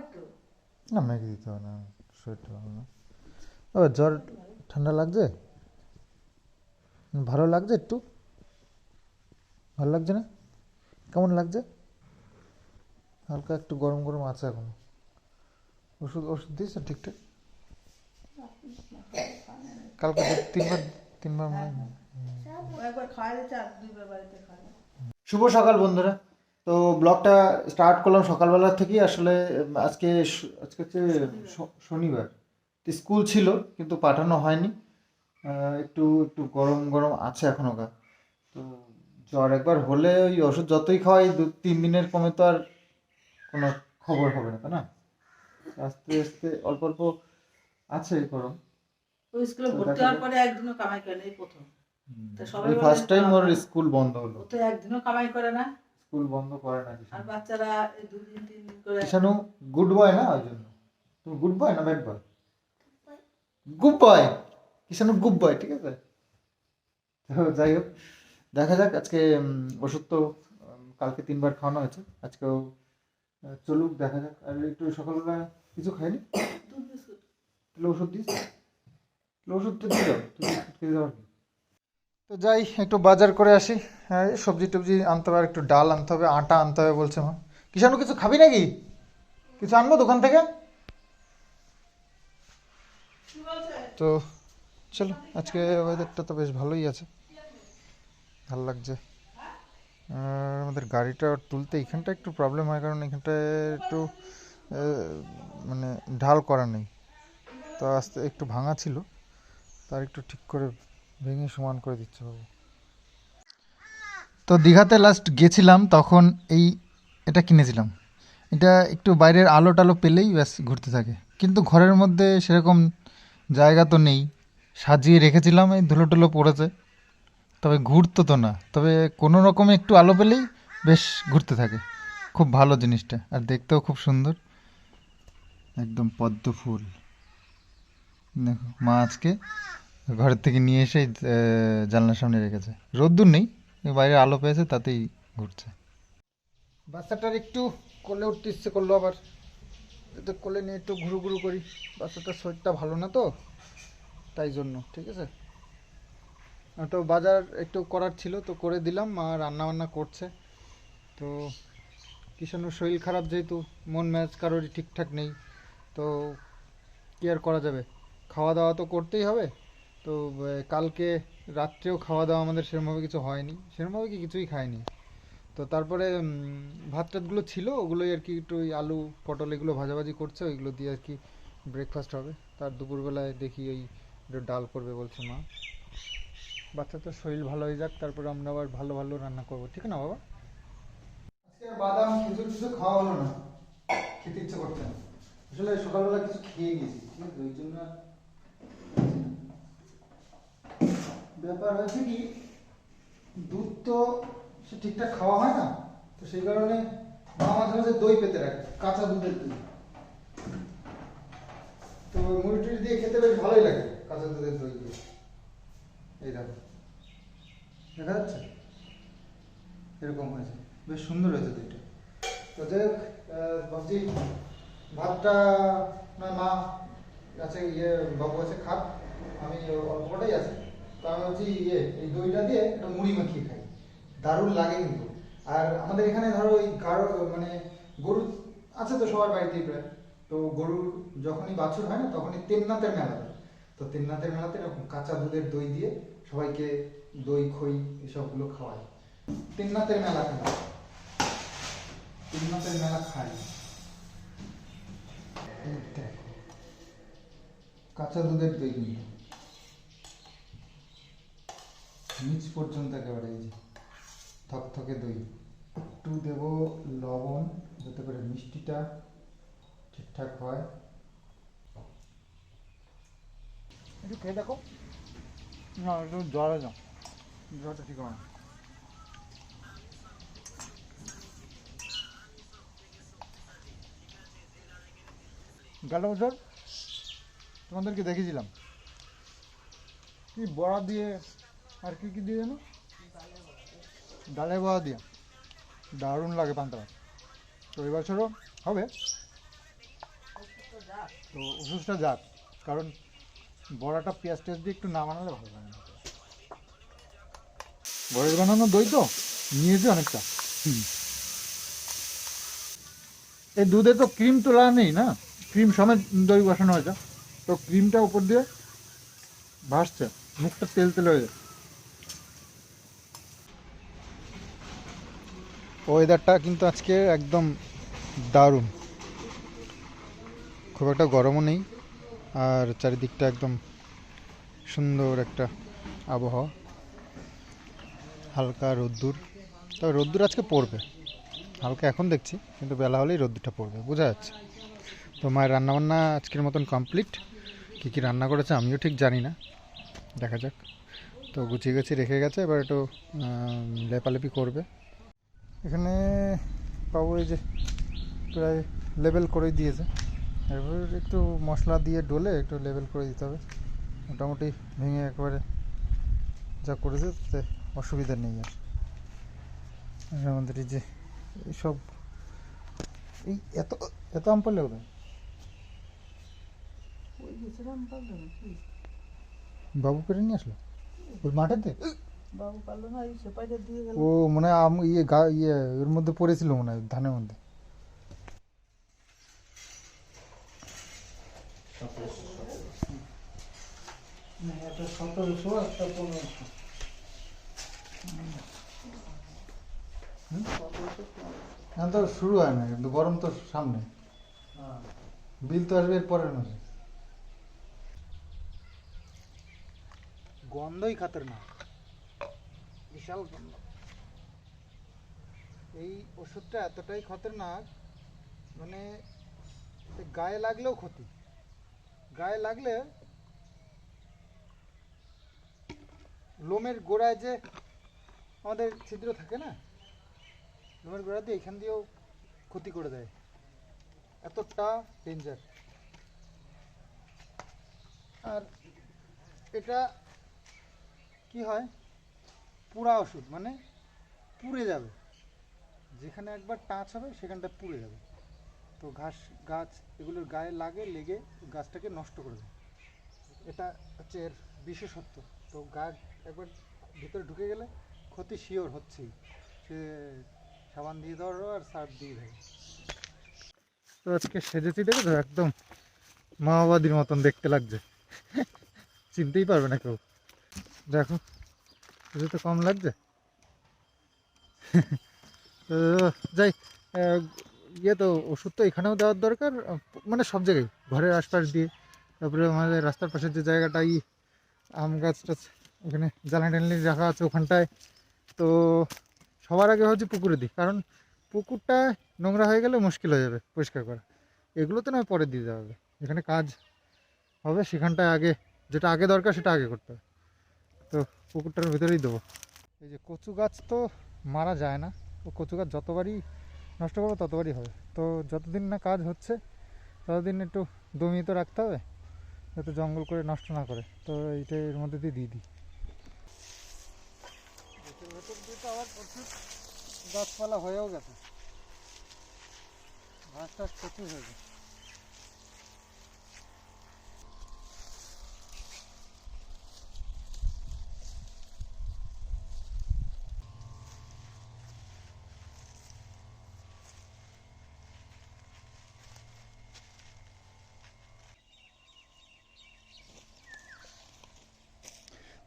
একটু না ম্যাগি দিতে হবে না শরীরটা ভালো না। ও জ্বর ঠান্ডা লাগছে? ভালো লাগছে একটু? ভালো লাগছে না? কেমন লাগছে? হালকা একটু গরম গরম আছে এখন। ওষুধ ওষুধ দিয়েছে ঠিকঠাক? কালকে দু- তিনবার তিনবার মনে হয়। শুভ সকাল বন্ধুরা। তো ব্লগটা স্টার্ট করলাম সকালবেলা থেকেই। আসলে আজকে আজকে হচ্ছে শনিবার। স্কুল ছিল কিন্তু পাঠানো হয়নি। একটু একটু গরম গরম আছে এখনও গা তো জ্বর একবার হলে ওই ওষুধ যতই খাওয়াই দু তিন দিনের কমে তো আর কোনো খবর হবে না তাই না? আস্তে আস্তে অল্প অল্প আছে গরম। ওই স্কুলে ভর্তি হওয়ার পরে একদিনও কামাই করে এই প্রথম। তা সবাই এই বলে ফার্স্ট টাইম ওর স্কুল বন্ধ হলো। তো একদিনও কামাই করে না। স্কুল বন্ধ করে না আর বাচ্চারা দুদিন তিন দিন করে কিষানু গুড বয় না ওই জন্য? তুমি গুড বয় না bad boy good boy Kishanu good boy ঠিক আছে? তো যাই হোক দেখা যাক আজকে ওষুধ তো কালকে তিনবার খাওয়ানো হয়েছে। আজকেও চলুক দেখা যাক। আর একটু সকালবেলা কিছু খাইনি? ওষুধ দিস। ওষুধ তো দাও তুই খেয়ে যাও আর কি। তো যাই, একটু বাজার করে আসি। হ্যাঁ সবজি টবজি আনতে হবে, আর একটু ডাল আনতে হবে, আটা আনতে হবে বলছে মা। কিষানু, কিছু খাবি নাকি? কিছু আনব দোকান থেকে? তো চলো, আজকে ওয়েদারটা তো বেশ ভালোই আছে। ভালো লাগছে। আমাদের গাড়িটা তুলতে এখানটা একটু প্রবলেম হয়, কারণ এখানটায় একটু মানে ঢাল করা নেই। তো আস্তে একটু ভাঙা ছিল, তার একটু ঠিক করে ভেঙে সমান করে দিচ্ছে বাবু। তো দীঘাতে লাস্ট গেছিলাম, তখন এই এটা কিনেছিলাম। এটা একটু বাইরের আলো টালো পেলেই ব্যাস ঘুরতে থাকে। কিন্তু ঘরের মধ্যে সেরকম জায়গা তো নেই। সাজিয়ে রেখেছিলাম, এই ধুলো টুলো পড়েছে। তবে ঘুরতো তো না। তবে কোনো রকমে একটু আলো পেলেই বেশ ঘুরতে থাকে। খুব ভালো জিনিসটা। আর দেখতেও খুব সুন্দর। একদম পদ্ম ফুল। দেখো, মা আজকে ঘরের থেকে নিয়ে এসে আহ, জানলার সামনে রেখেছে। রোদ্দুর নেই বাইরে আলো পেয়েছে তাতেই ঘুরছে। বাচ্চাটার একটু কোলে উঠতে ইচ্ছে করল আবার। একটু কোলে নিয়ে একটু ঘুরু ঘুরু করি। বাচ্চাটার শরীরটা ভালো না তো তাই জন্য ঠিক আছে? তো বাজার একটু করার ছিল তো করে দিলাম। মা রান্না বান্না করছে। তো কিষাণুর শরীর খারাপ যেহেতু মন ম্যাচ কারোরই ঠিকঠাক নেই। তো কি আর করা যাবে? খাওয়া দাওয়া তো করতেই হবে। তো কালকে রাত্রেও খাওয়া দাওয়া আমাদের সেরকমভাবে কিছু হয়নি। সেরকমভাবে কি কিছুই খাইনি। তো তারপরে ভাত টাতগুলো ছিল, ওগুলোই আর কি একটু ওই আলু, পটল এগুলো ভাজাভাজি করছে, ওইগুলো দিয়ে আর কি ব্রেকফাস্ট হবে। তার দুপুরবেলায় দেখি ওই একটু ডাল করবে বলছে মা। বাচ্চা তো শরীর ভালো হয়ে যাক, তারপরে আমরা আবার ভালো ভালো রান্না করব। ঠিক না বাবা? আজকে বাদাম, খেজুর কিছু খাওয়া হলো না। খেতে ইচ্ছে করছে না। আসলে সকালবেলা কিছু খেয়ে গেছি, ঠিক আছে? ওই জন্য ব্যাপার হয়েছে কি, দুধ তো সে ঠিকঠাক খাওয়া হয় না, তো সেই কারণে মা মাঝে মাঝে দই পেতে রাখে, কাঁচা দুধের দই। তো মুড়ি টুড়ি দিয়ে খেতে বেশ ভালোই লাগে, কাঁচা দুধের দই দিয়ে। এই দেখো, দেখা যাচ্ছে? এরকম হয়েছে, বেশ সুন্দর হয়েছে দইটা। তো যাই হোক ভাবছি ভাতটা না মা আছে ইয়ে বাবু আছে খাক, আমি অল্প কটাই আছে। তো আমি ভাবছি ইয়ে এই দইটা দিয়ে একটা মুড়ি মাখিয়ে খাই। দারুণ লাগে কিন্তু। আর আমাদের এখানে ধরো ওই গাঢ় মানে গরু আছে তো সবার বাড়িতেই প্রায়। তো গরুর যখনই বাছুর হয় না, তখনই তেমনাতের মেলা তো তেমনাতের মেলাতে এরকম কাঁচা দুধের দই দিয়ে সবাইকে দই, খই এসবগুলো খাওয়ায় তেমনাতের মেলা খায় তিনমাসের মেলা খাই। এই কাঁচা দুধের দই কিন্তু নিচ পর্যন্ত একেবারে এই যে থকথকে দই। একটু দেব লবণ যাতে করে মিষ্টিটা ঠিকঠাক হয়। একটু খেয়ে দেখো। না, একটু জলে যাও জলটা ঠিক হয় গেল তোমাদেরকে দেখেছিলাম কি বড়া দিয়ে আর কি কি দিয়ে জানো? ডালে বড়া দিয়ে। দারুণ লাগে পান্তা তো এই বছরও হবে? তো ওষুধটা যাক, কারণ বড়াটা পেঁয়াজ টেয়াজ দিয়ে একটু না বানালে ভালো লাগে বড়ের বানানো দই তো নিয়েছে অনেকটা। এই দুধে তো ক্রিম তোলা নেই না? ক্রিম সমেত দই বসানো হয়েছে। তো ক্রিমটা উপর দিয়ে ভাসছে, মুখটা তেল তেল হয়ে যায় ওয়েদারটা কিন্তু আজকে একদম দারুণ। খুব একটা গরমও নেই, আর চারিদিকটা একদম সুন্দর একটা আবহাওয়া। হালকা রোদ্দুর, তবে রোদ্দুর আজকে পড়বে। হালকা এখন দেখছি, কিন্তু বেলা হলেই রোদ্দুরটা পড়বে, বোঝা যাচ্ছে। তো মায়ের রান্নাবান্না আজকের মতন কমপ্লিট। কী কী রান্না করেছে আমিও ঠিক জানি না, দেখা যাক। তো গুছিয়ে গেছি রেখে গেছে, এবার একটু লেপালেপি করবে। এখানে বাবু এই যে প্রায় লেবেল করে দিয়েছে। এবার একটু মশলা দিয়ে ডলে একটু লেবেল করে দিতে হবে। মোটামুটি ভেঙে একবারে যা করেছে তাতে অসুবিধা নেই আর। আমাদের এই যে এইসব এই এত এত আম পারলে ওদের ওই গেছিলাম পারল না কি? বাবু করে নিয়ে আসলো? ওই মাঠেতে? বাবু পারল না এই সেপাইটা দিয়ে গেল। ও মনে হয় আম ইয়ে গা ইয়ে এর মধ্যে পড়েছিল মনে হয় ধানের মধ্যে। একটা সতেরোশো একটা পনেরোশো এখন তো শুরু হয় না কিন্তু গরম তো সামনে। বিল তো আসবে এর পরের মাসে। গন্ধই খাতের না। বিশাল গন্ধ। এই ওষুধটা এতটাই খতরনাক মানে গায়ে লাগলেও ক্ষতি। গায়ে লাগলে লোমের গোড়ায় যে আমাদের ছিদ্র থাকে না, লোমের গোড়া দিয়ে এখান দিয়েও ক্ষতি করে দেয়। এতটা ডেঞ্জার আর এটা কি হয়? পুরা ওষুধ মানে পুড়ে যাবে। যেখানে একবার টাচ হবে, সেখানটা পুড়ে যাবে। তো ঘাস, গাছ এগুলোর গায়ে লাগে, লেগে গাছটাকে নষ্ট করে দেয়। এটা হচ্ছে এর বিশেষত্ব। তো গাছ একবার ভিতরে ঢুকে গেলে ক্ষতি শিওর হচ্ছেই। সে সাবান দিয়ে ধরো আর সার দিয়ে ধরো তো আজকে সেজেছি দেখে তো একদম মাওবাদীর মতন দেখতে লাগছে। চিনতেই পারবে না কেউ। দেখো। তো কম লাগছে? তো যাই ইয়ে তো, ওষুধ তো এখানেও দেওয়ার দরকার মানে সব জায়গায়, ঘরের আশপাশ দিয়ে। তারপরে আমাদের রাস্তার পাশের যে জায়গাটা ই আম গাছ টাছ ওখানে জ্বালানি টালানি রাখা আছে ওখানটায়। তো সবার আগে হচ্ছে পুকুরে দিই, কারণ পুকুরটা নোংরা হয়ে গেলে মুশকিল হয়ে যাবে পরিষ্কার করা। এগুলো তো নয়, পরে দিয়ে দেওয়া হবে। যেখানে কাজ হবে সেখানটায় আগে, যেটা আগে দরকার সেটা আগে করতে হবে। তো পুকুরটার ভিতরেই দেবো। এই যে কচু গাছ তো মারা যায় না। তো কচু গাছ যতবারই নষ্ট করব ততবারই হবে। তো যতদিন না কাজ হচ্ছে, ততদিন একটু দমিয়ে তো রাখতে হবে, যাতে জঙ্গল করে নষ্ট না করে। তো এইটা এর মধ্যে দিয়ে দিই। ভেতর আবার গাছপালা হয়েও গেছে। ঘাস টাস প্রচুর হয়েছে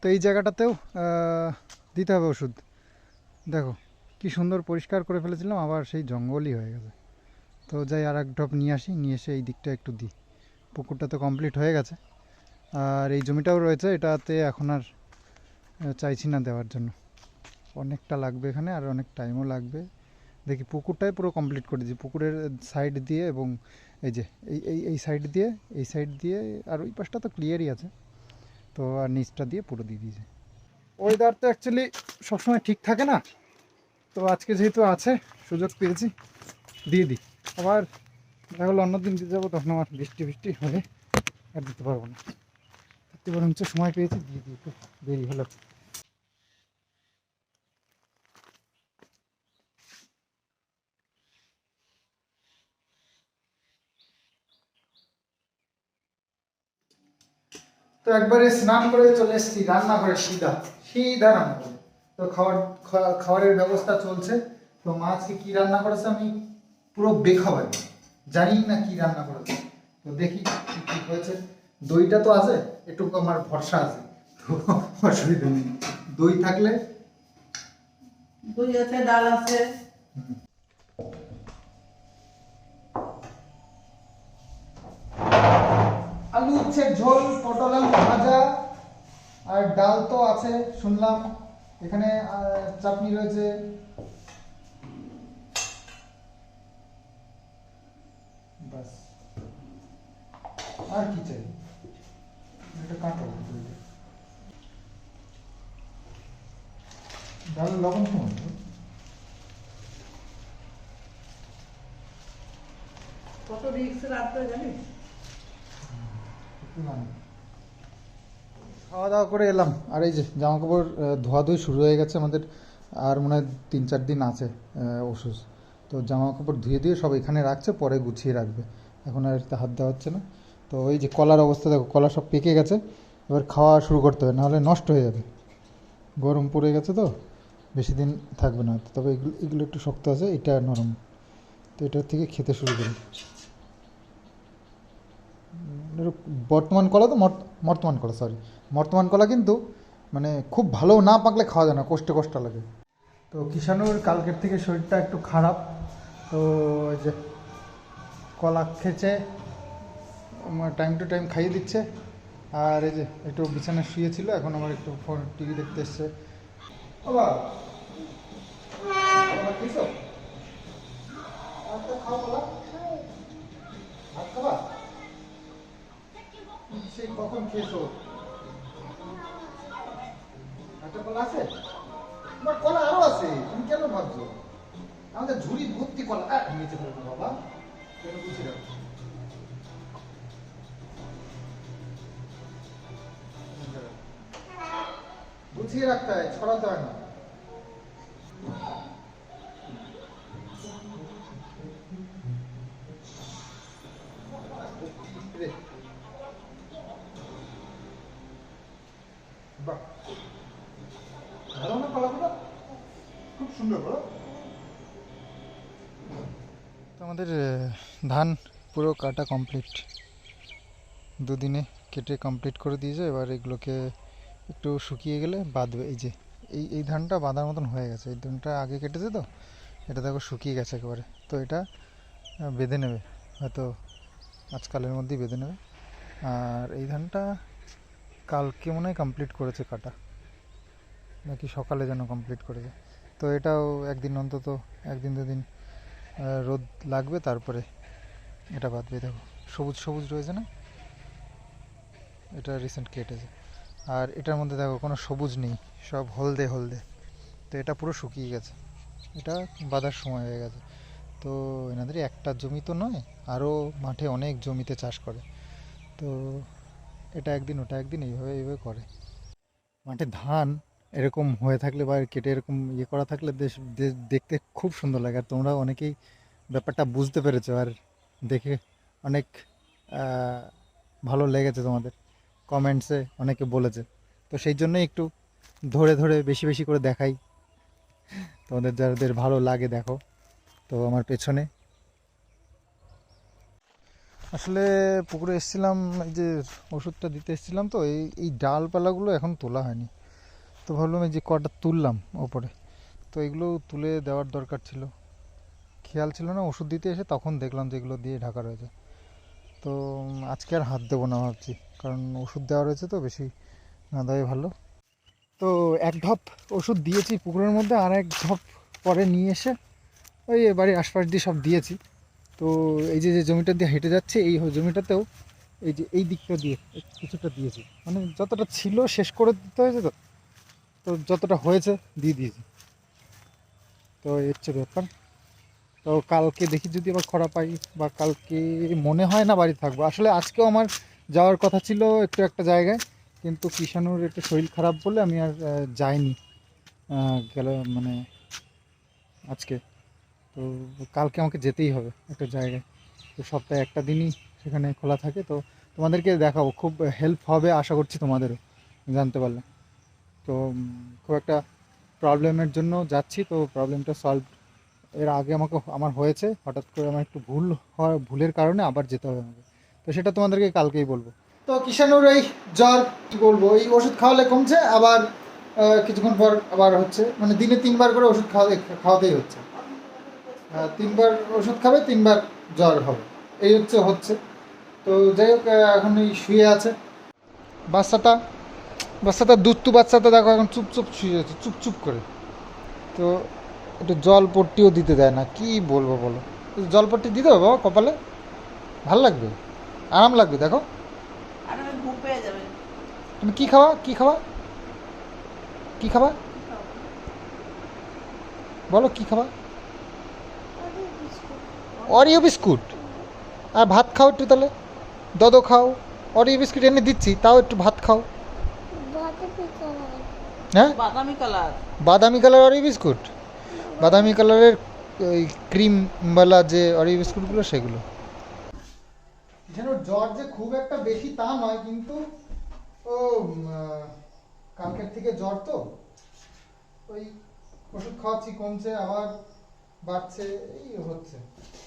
তো এই জায়গাটাতেও দিতে হবে ওষুধ। দেখো, কি সুন্দর পরিষ্কার করে ফেলেছিলাম, আবার সেই জঙ্গলই হয়ে গেছে। তো যাই আর এক ড্রপ নিয়ে আসি, নিয়ে এসে এই দিকটা একটু দিই। পুকুরটা তো কমপ্লিট হয়ে গেছে। আর এই জমিটাও রয়েছে, এটাতে এখন আর চাইছি না দেওয়ার জন্য। অনেকটা লাগবে এখানে, আর অনেক টাইমও লাগবে। দেখি, পুকুরটাই পুরো কমপ্লিট করে দিয়েছি। পুকুরের সাইড দিয়ে এবং এই যে, এই এই সাইড দিয়ে, এই সাইড দিয়ে, আর ওই পাশটা তো ক্লিয়ারই আছে। তো আর নিচটা দিয়ে পুরো দিয়ে দিয়েছে। ওয়েদার তো অ্যাকচুয়ালি সবসময় ঠিক থাকে না। তো আজকে যেহেতু আছে, সুযোগ পেয়েছি, দিয়ে দিই। আবার দেখা গেলো অন্যদিন দিতে যাব, তখন আমার বৃষ্টি বৃষ্টি হলে আর দিতে পারব না। তাতে বরঞ্চ সময় পেয়েছি, দিয়ে দিই দেরি হলো। একবারে স্নান করে চলে এসেছি রান্না করে সিধা সিধা রান্না করে তো খাবার খা- খাবারের ব্যবস্থা চলছে। তো মা আজকে কি রান্না করেছে আমি পুরো বেখাবার জানি না কি রান্না করেছে। তো দেখি কি কি হয়েছে। দইটা তো আছে একটু আমার ভরসা আছে। তো অসুবিধা নেই। দই থাকলে? দই আছে ডাল আছে। আলু উচ্ছে ঝোল, পটল আলু ভাজা, আর ডাল তো আছে, শুনলাম। এখানে চাটনি রয়েছে। আর কি চাই? এটা ডাল লবণ কম কত রিক্স রাখতে জানিস খাওয়া দাওয়া করে এলাম। আর এই যে জামা কাপড় ধোয়াধুয়ি শুরু হয়ে গেছে আমাদের। আর মনে হয় তিন চার দিন আছে ওষুধ। তো জামা কাপড় ধুয়ে দিয়ে সব এখানে রাখছে, পরে গুছিয়ে রাখবে। এখন আর এতে হাত দেওয়া হচ্ছে না। তো এই যে কলার অবস্থা, দেখো, কলা সব পেকে গেছে। এবার খাওয়া শুরু করতে হবে, নাহলে নষ্ট হয়ে যাবে। গরম পড়ে গেছে তো, বেশি দিন থাকবে না। তবে এগুলো এগুলো একটু শক্ত আছে, এটা নরম। তো এটার থেকে খেতে শুরু করি। বর্তমান কলা তো বর্তমান কলা সরি বর্তমান কলা কিন্তু মানে খুব ভালো না পাকলে খাওয়া যায় না, কষ্টে কষ্ট লাগে। তো কিষানুর কালকের থেকে শরীরটা একটু খারাপ, তো যে কলা খেয়েছে টাইম টু টাইম খাইয়ে দিচ্ছে। আর এই যে একটু বিছানায় শুয়েছিল, এখন আমার একটু ফোন টিভি দেখতে এসছে। বাবা আরও আছে, তুমি কেন আমাদের ঝুড়ি ভর্তি নিচে বাবা। কেন রাখো গুছিয়ে রাখতে হয়, ছড়াতে হয় না। আমাদের ধান পুরো কাটা কমপ্লিট দুদিনে কেটে কমপ্লিট করে দিয়েছে, এবার এগুলোকে একটু শুকিয়ে গেলে বাঁধবে। এই যে, এই এই ধানটা বাঁধার মতন হয়ে গেছে। এই ধানটা আগে কেটেছে তো এটা দেখো শুকিয়ে গেছে একেবারে। তো এটা বেঁধে নেবে, হয়তো আজকালের মধ্যেই বেঁধে নেবে। আর এই ধানটা কালকে মনে হয় কমপ্লিট করেছে কাটা। নাকি সকালে যেন কমপ্লিট করেছে। তো এটাও একদিন অন্তত, একদিন দুদিন রোদ লাগবে, তারপরে এটা বাদবে দেখো। সবুজ সবুজ রয়েছে না? এটা রিসেন্ট কেটেছে। আর এটার মধ্যে দেখো, কোনো সবুজ নেই, সব হলদে হলদে। তো এটা পুরো শুকিয়ে গেছে। এটা বাঁধার সময় হয়ে গেছে। তো এনাদের একটা জমি তো নয়, আরও মাঠে অনেক জমিতে চাষ করে। তো এটা একদিন, ওটা একদিন, এইভাবে এইভাবে করে। মাঠে ধান এরকম হয়ে থাকলে বা কেটে এরকম ইয়ে করা থাকলে দেশ দেখতে খুব সুন্দর লাগে। আর তোমরা অনেকেই ব্যাপারটা বুঝতে পেরেছ আর দেখে অনেক ভালো লেগেছে তোমাদের। কমেন্টসে অনেকে বলেছে। তো সেই জন্যই একটু ধরে ধরে বেশি বেশি করে দেখাই। তোমাদের যাদের ভালো লাগে দেখো। তো আমার পেছনে আসলে পুকুরে এসেছিলাম, এই যে ওষুধটা দিতে এসেছিলাম তো, এই এই ডালপালাগুলো এখন তোলা হয়নি। তো ভাবলাম এই যে কটা তুললাম ওপরে। তো এগুলো তুলে দেওয়ার দরকার ছিল। খেয়াল ছিল না, ওষুধ দিতে এসে তখন দেখলাম যে এগুলো দিয়ে ঢাকা রয়েছে। তো আজকে আর হাত দেবো না ভাবছি, কারণ ওষুধ দেওয়া রয়েছে তো, বেশি না দেওয়াই ভালো। তো এক ঢপ ওষুধ দিয়েছি পুকুরের মধ্যে, আর এক ঢপ পরে নিয়ে এসে ওই বাড়ির আশপাশ দিয়ে সব দিয়েছি। তো এই যে যে জমিটা দিয়ে হেঁটে যাচ্ছে, এই জমিটাতেও এই যে, এই দিকটা দিয়ে, কিছুটা দিয়েছি। মানে যতটা ছিল শেষ করে দিতে হয়েছে তো তো যতটা হয়েছে, দিয়ে দিয়েছি। তো এই হচ্ছে ব্যাপার। তো কালকে দেখি যদি আবার খরা পাই বা কালকে মনে হয় না বাড়ি থাকব। আসলে আজকেও আমার যাওয়ার কথা ছিল একটু একটা জায়গায়, কিন্তু কিষানুর একটু শরীর খারাপ বলে আমি আর যাইনি। গেল মানে আজকে। তো কালকে আমাকে যেতেই হবে একটা জায়গায়। তো সপ্তাহে একটা দিনই সেখানে খোলা থাকে। তো তোমাদেরকে দেখাবো। খুব হেল্প হবে আশা করছি তোমাদেরও। জানতে পারলে। তো খুব একটা প্রবলেমের জন্য যাচ্ছি। তো প্রবলেমটা সলভ এর আগে আমাকে আমার হয়েছে। হঠাৎ করে আমার একটু ভুল হওয়ার ভুলের কারণে আবার যেতে হবে আমাকে। তো সেটা তোমাদেরকে কালকেই বলব। তো কিষানুর এই জ্বর কি বলব, এই ওষুধ খাওয়ালে কমছে, আবার কিছুক্ষণ পর আবার হচ্ছে। মানে দিনে তিনবার করে ওষুধ খাওয়াতে খাওয়াতেই হচ্ছে। তিনবার ওষুধ খাবে, তিনবার জ্বর হবে। এই হচ্ছে হচ্ছে। তো যাই হোক এখন এই শুয়ে আছে। বাচ্চাটা বাচ্চাটা দুধটু বাচ্চাটা দেখো এখন চুপ চুপ শুয়ে আছে চুপ চুপ করে। তো একটু জল পট্টিও দিতে দেয় না কি বলব বলো? একটু জল পট্টি দিতে হবে বাবা কপালে ভালো লাগবে? আরাম লাগবে দেখো। তুমি কি খাওয়া কি খাওয়া কি খাবা? বলো কি খাবা? অরিও বিস্কুট আর ভাত খাও একটু তাহলে। দদো খাও অরিও বিস্কুট এনে দিচ্ছি তাও একটু ভাত খাও। হ্যাঁ? বাদামি কালার। বাদামি কালার অরিও বিস্কুট? বাদামি কালারের ওই ক্রিমওয়ালা যে অরিও বিস্কুটগুলো সেগুলো। যেন জ্বর যে খুব একটা বেশি তা নয় কিন্তু ও কালকের থেকে জ্বর তো। ওই ওষুধ খাওয়াচ্ছি কমছে আবার বাড়ছে এই হচ্ছে।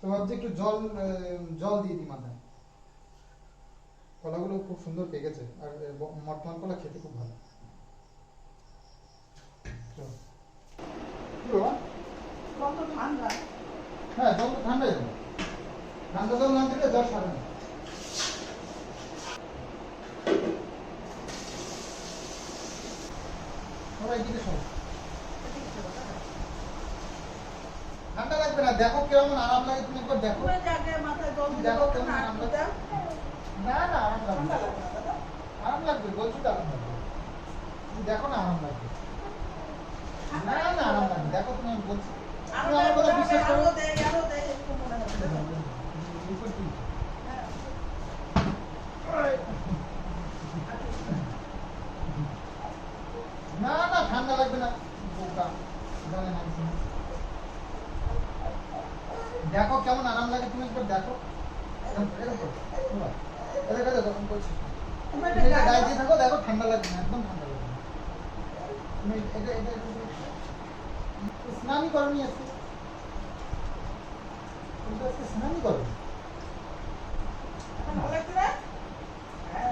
তো ভাবছি একটু জল জল দিয়ে দিই মাথায়। কলাগুলো খুব সুন্দর পেকেছে আর মটমান কলা খেতে খুব ভালো। হ্যাঁ জল তো ঠান্ডা? যাবে ঠান্ডা জল না দিলে জ্বর সারে না। সবাই দিকে শোনো ঠান্ডা লাগবে না দেখো কেমন আরাম লাগে তুমি একবার দেখো। দেখো কেমন আরাম লাগে। না না আরাম লাগবে? আরাম লাগবে বলছি তো আরাম লাগবে তুমি দেখো না আরাম লাগবে না না আরাম লাগবে দেখো তুমি আমি বলছি ঠান্ডা লাগবে না না দেখো কেমন আরাম লাগে, তুমি একবার দেখো এরকম না একদম।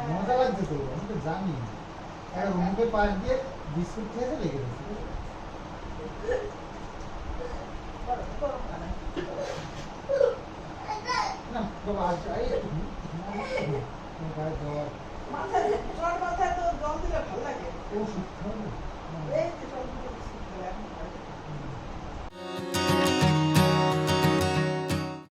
মজা লাগছে তো আমি তো জানি আর পাশ দিয়ে বিস্কুট খেয়েছে লেগে গেছে। না মাথায় জ্বর মাথায় তো জল দিলে ভালো লাগে।